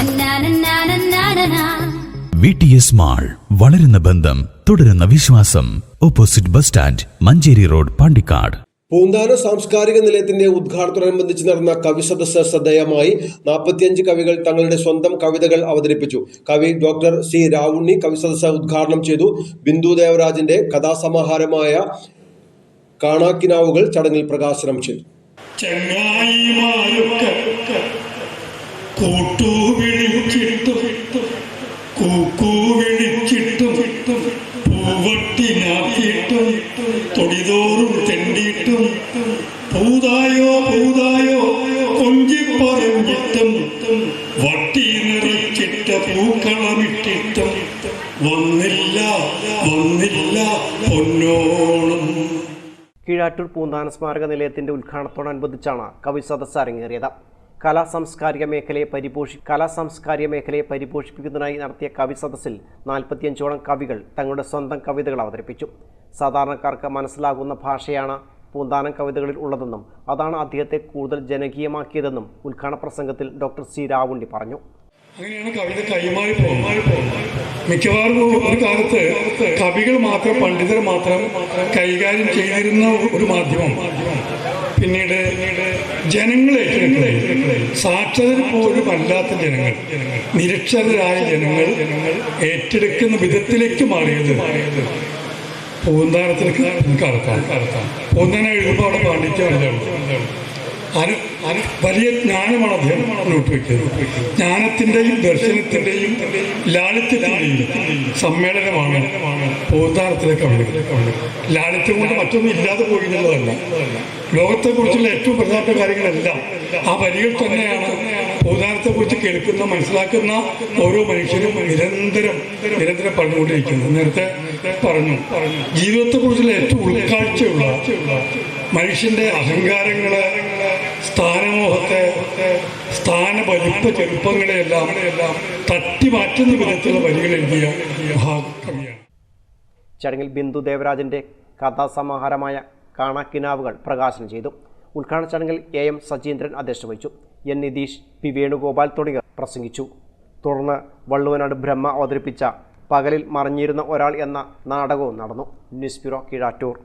നന്നാനന്നാനന്നാനനാ. V T S mall വളരുന്ന ബന്ധം തുടരുന്ന വിശ്വാസം. Opposite bus stand Manjeri road Pandikkad. Poonthana സാംസ്കാരിക നിലയത്തിന്റെ ഉദ്ഘാടനത്തോടനുബന്ധിച്ച് നടന്ന കവി സദസ്സ് ശ്രദ്ധേയമായി നാൽപ്പത്തിയഞ്ച് കവികൾ തങ്ങളുടെ സ്വന്തം കവിതകൾ അവതരിപ്പിച്ചു. കവി ഡോക്ടർ സി രാവുണ്ണി കവി സദസ്സ് ഉദ്ഘാടനം ചെയ്തു. ബിന്ദു ദേവരാജിന്റെ കഥാസമാഹാരമായ കാണാക്കിനാവുകൾ ചടങ്ങിൽ പ്രകാശനം ചെയ്തു. വട്ടി കീഴാറ്റൂർ പൂന്താന സ്മാരക നിലയത്തിന്റെ ഉദ്ഘാടനത്തോടനുബന്ധിച്ചാണ് കവി സദസ്സ് അരങ്ങേറിയത്. കലാ സാംസ്കാരിക മേഖലയെ പരിപോഷി കലാ സാംസ്കാരിക മേഖലയെ പരിപോഷിപ്പിക്കുന്നതിനായി നടത്തിയ കവി സദസ്സിൽ നാൽപ്പത്തിയഞ്ചോളം കവികൾ തങ്ങളുടെ സ്വന്തം കവിതകൾ അവതരിപ്പിച്ചു. സാധാരണക്കാർക്ക് മനസ്സിലാകുന്ന ഭാഷയാണ് പൂന്താനം കവിതകളിൽ ഉള്ളതെന്നും അതാണ് അദ്ദേഹത്തെ കൂടുതൽ ജനകീയമാക്കിയതെന്നും ഉദ്ഘാടന പ്രസംഗത്തിൽ ഡോക്ടർ സി രാവുണ്ടി പറഞ്ഞു. അങ്ങനെയാണ് കവിത കൈമാറി മിക്കവാറും ഒരു കാലത്ത് കവികൾ മാത്രം പണ്ഡിതർ മാത്രം കൈകാര്യം ചെയ്തിരുന്ന ഒരു മാധ്യമം. പിന്നീട് ജനങ്ങളെ സാക്ഷരർ പോലും അല്ലാത്ത ജനങ്ങൾ നിരക്ഷരരായ ജനങ്ങൾ ഏറ്റെടുക്കുന്ന വിധത്തിലേക്ക് മാറിയത് പൂന്താനത്തിലേക്ക് കടത്താം പൂന്താന എഴുതുമ്പോൾ അവിടെ പാണ്ഡിത്യമല്ല ഉള്ളത്. വലിയ ജ്ഞാനമാണ് അദ്ദേഹം മുന്നോട്ട് വയ്ക്കുന്നത് ജ്ഞാനത്തിന്റെയും ദർശനത്തിന്റെയും ലാളിത്യത്തിന്റെയും സമ്മേളനമാണ് പൂന്താനത്തിലെ കവിതകൾ. ലാളിത്യം കൊണ്ട് മറ്റൊന്നും ഇല്ലാതെ പോയി എന്നുള്ളതല്ല ലോകത്തെക്കുറിച്ചുള്ള ഏറ്റവും പ്രധാനപ്പെട്ട കാര്യങ്ങളെല്ലാം ആ വരികൾ തന്നെയാണ് പൂന്താനത്തെ കുറിച്ച് കേൾക്കുന്ന മനസ്സിലാക്കുന്ന ഓരോ മനുഷ്യരും നിരന്തരം നിരന്തരം പറഞ്ഞുകൊണ്ടിരിക്കുന്നത്. നേരത്തെ പറഞ്ഞു ജീവിതത്തെക്കുറിച്ചുള്ള ഏറ്റവും ഉൾക്കാഴ്ചയുള്ള മനുഷ്യന്റെ അഹങ്കാരങ്ങളെ സ്ഥാനമോഹത്തെ സ്ഥാന വലിപ്പ ചെറുപ്പങ്ങളെയെല്ലാം തട്ടി മാറ്റുന്ന വിധത്തിലുള്ള വരികൾ എഴുതിയ ചടങ്ങിൽ ബിന്ദു ദേവരാജന്റെ കഥാസമാഹാരമായ കാണാക്കിനാവുകൾ പ്രകാശനം ചെയ്തു. ഉദ്ഘാടന ചടങ്ങിൽ എ എം സജീന്ദ്രൻ അധ്യക്ഷത വഹിച്ചു. എൻ നിതീഷ് പി വേണുഗോപാൽ തുടങ്ങിയവർ പ്രസംഗിച്ചു. തുടർന്ന് വള്ളുവനാട് ബ്രഹ്മ അവതരിപ്പിച്ച പകലിൽ മറിഞ്ഞിരുന്ന ഒരാൾ എന്ന നാടകവും നടന്നു. News bureau Keezhattur.